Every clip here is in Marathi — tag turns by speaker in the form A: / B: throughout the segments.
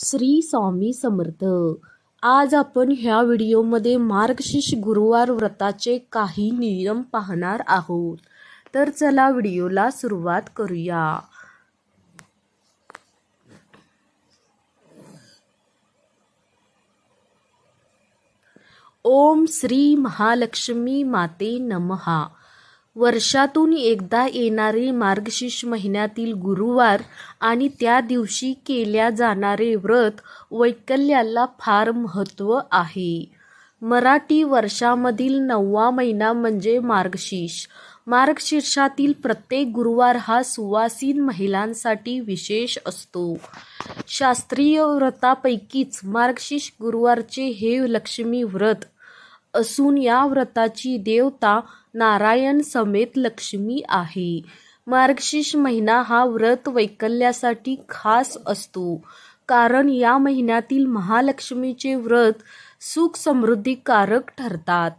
A: श्री स्वामी समर्थ. आज आपण ह्या व्हिडिओमध्ये मार्गशीर्ष गुरुवार व्रताचे काही नियम पाहणार आहोत. तर चला व्हिडिओला सुरुवात करूया. ओम श्री महालक्ष्मी माते नमहा. वर्षातून एकदा येणारे मार्गशीर्ष महिन्यातील गुरुवार आणि त्या दिवशी केल्या जाणारे व्रत वैकल्याला फार महत्त्व आहे. मराठी वर्षामधील नववा महिना म्हणजे मार्गशीर्ष. मार्गशीर्षातील प्रत्येक गुरुवार हा सुवासीन महिलांसाठी विशेष असतो. शास्त्रीय व्रतापैकीच मार्गशीर्ष गुरुवारचे हे लक्ष्मी व्रत असून या व्रताची देवता नारायण समेत लक्ष्मी आहे. मार्गशीर्ष महिना हा व्रत वैकल्यासाठी खास असतो. कारण या महिन्यातील महालक्ष्मीचे व्रत सुख समृद्धीकारक ठरतात.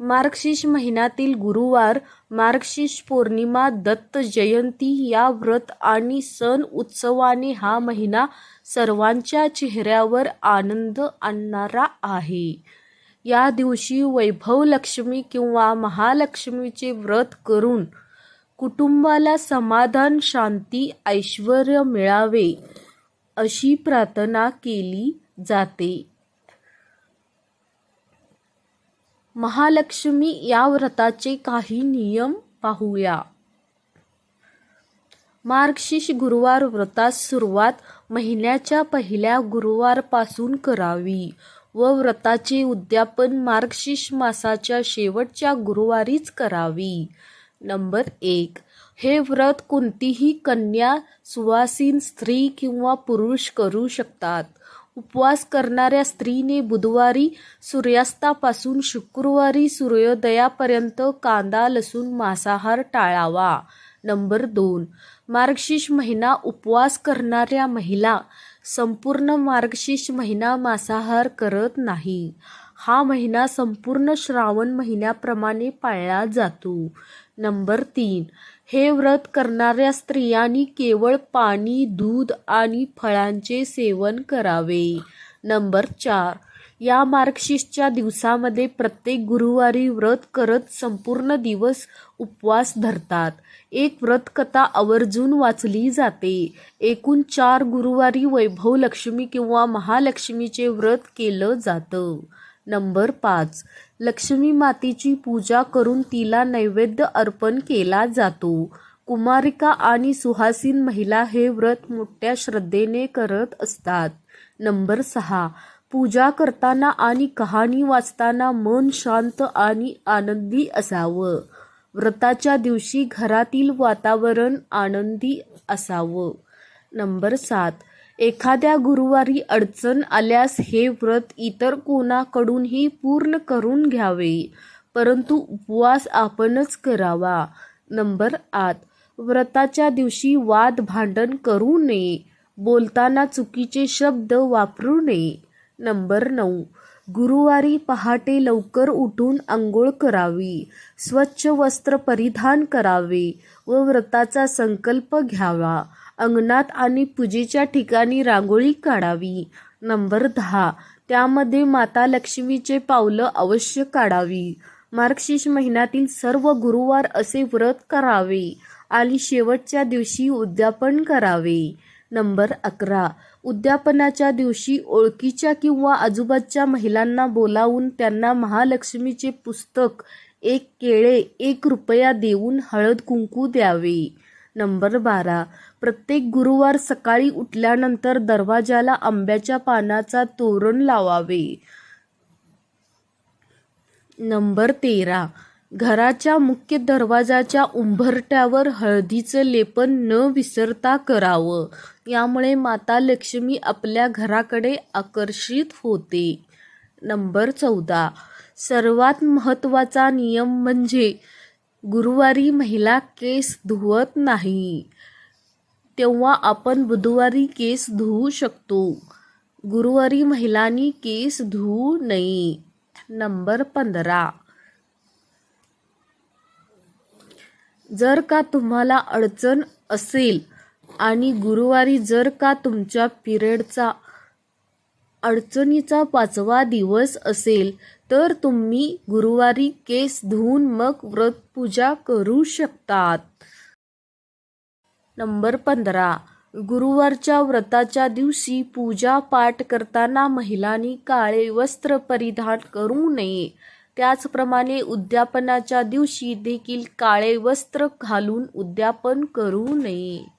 A: मार्गशीर्ष महिन्यातील गुरुवार मार्गशीर्ष पौर्णिमा दत्त जयंती या व्रत आणि सण उत्सवाने हा महिना सर्वांच्या चेहऱ्यावर आनंद आणणारा आहे. या दिवशी वैभवलक्ष्मी किंवा महालक्ष्मीचे व्रत करून कुटुंबाला समाधान शांती ऐश्वर मिळावे अशी प्रार्थना केली जाते. महालक्ष्मी या व्रताचे काही नियम पाहूया. मार्गशीर्ष गुरुवार व्रतास सुरुवात महिन्याच्या पहिल्या गुरुवारपासून करावी. व व्रताचे उद्यापन मार्गशीर्ष मासाच्या शेवटच्या गुरुवारीच करावी. नंबर एक. हे व्रत कोणतीही कन्या सुवासीन स्त्री किंवा पुरुष करू शकतात. उपवास करणाऱ्या स्त्रीने बुधवारी सूर्यास्तापासून शुक्रवारी सूर्योदयापर्यंत कांदा लसूण मांसाहार टाळावा. नंबर दोन. मार्गशीर्ष महिना उपवास करणाऱ्या महिला संपूर्ण मार्गशीर्ष महिना मांसाहार करत नाही. हा महिना संपूर्ण श्रावण महिन्याप्रमाणे पाळला जातो. नंबर तीन. हे व्रत करणाऱ्या स्त्रियांनी केवळ पाणी दूध आणि फळांचे सेवन करावे. नंबर चार. या मार्गशीर्षच्या दिवसामध्ये प्रत्येक गुरुवारी व्रत करत संपूर्ण दिवस उपवास धरतात. एक व्रतकथा आवर्जून वाचली जाते. एकूण चार गुरुवारी वैभव लक्ष्मी किंवा महालक्ष्मीचे व्रत केलं जातं. नंबर पाच. लक्ष्मी मातेची पूजा करून तिला नैवेद्य अर्पण केला जातो. कुमारिका आणि सुहासीन महिला हे व्रत मोठ्या श्रद्धेने करत असतात. नंबर सहा. पूजा करताना आणि कहाणी वाचताना मन शांत आणि आनंदी असावं. व्रताच्या दिवशी घरातील वातावरण आनंदी असावं. नंबर सात. एखाद्या गुरुवारी अडचण आल्यास हे व्रत इतर कोणाकडूनही पूर्ण करून घ्यावे परंतु उपवास आपणच करावा. नंबर आठ. व्रताच्या दिवशी वाद भांडण करू नये. बोलताना चुकीचे शब्द वापरू नये. नंबर नऊ. गुरुवारी पहाटे लवकर उठून आंघोळ करावी स्वच्छ वस्त्र परिधान करावे व व्रताचा संकल्प घ्यावा. अंगणात आणि पूजेच्या ठिकाणी रांगोळी काढावी. नंबर दहा. त्यामध्ये माता लक्ष्मीचे पावलं अवश्य काढावी. मार्गशीर्ष महिन्यातील सर्व गुरुवार असे व्रत करावे आणि शेवटच्या दिवशी उद्यापन करावे. नंबर अकरा. उद्यापनाच्या दिवशी ओळखीच्या किंवा आजूबाजूच्या महिलांना बोलावून त्यांना महालक्ष्मीचे पुस्तक एक केळे एक रुपया देऊन हळद कुंकू द्यावे. नंबर बारा. प्रत्येक गुरुवार सकाळी उठल्यानंतर दरवाजाला आंब्याच्या पानाचा तोरण लावावे. नंबर तेरा. घराच्या मुख्य दरवाजाच्या उंबरट्यावर हळदीचं लेपन न विसरता करावं. यामुळे माता लक्ष्मी आपल्या घराकडे आकर्षित होते. नंबर चौदा. सर्वात महत्त्वाचा नियम म्हणजे गुरुवारी महिला केस धुवत नाही. तेव्हा आपण बुधवारी केस धुवू शकतो. गुरुवारी महिलांनी केस धुवू नये. नंबर पंधरा. जर का तुम्हाला अडचण असेल आणि गुरुवारी जर का तुमच्या पिरियडचा अडचणीचा पाचवा दिवस असेल तर तुम्ही गुरुवारी केस धुवून मग व्रत पूजा करू शकतात. नंबर पंधरा. गुरुवारच्या व्रताच्या दिवशी पूजा पाठ करताना महिलांनी काळे वस्त्र परिधान करू नये. त्याचप्रमाणे उद्यापनाच्या दिवशी देखील काळे वस्त्र घालून उद्यापन करू नये.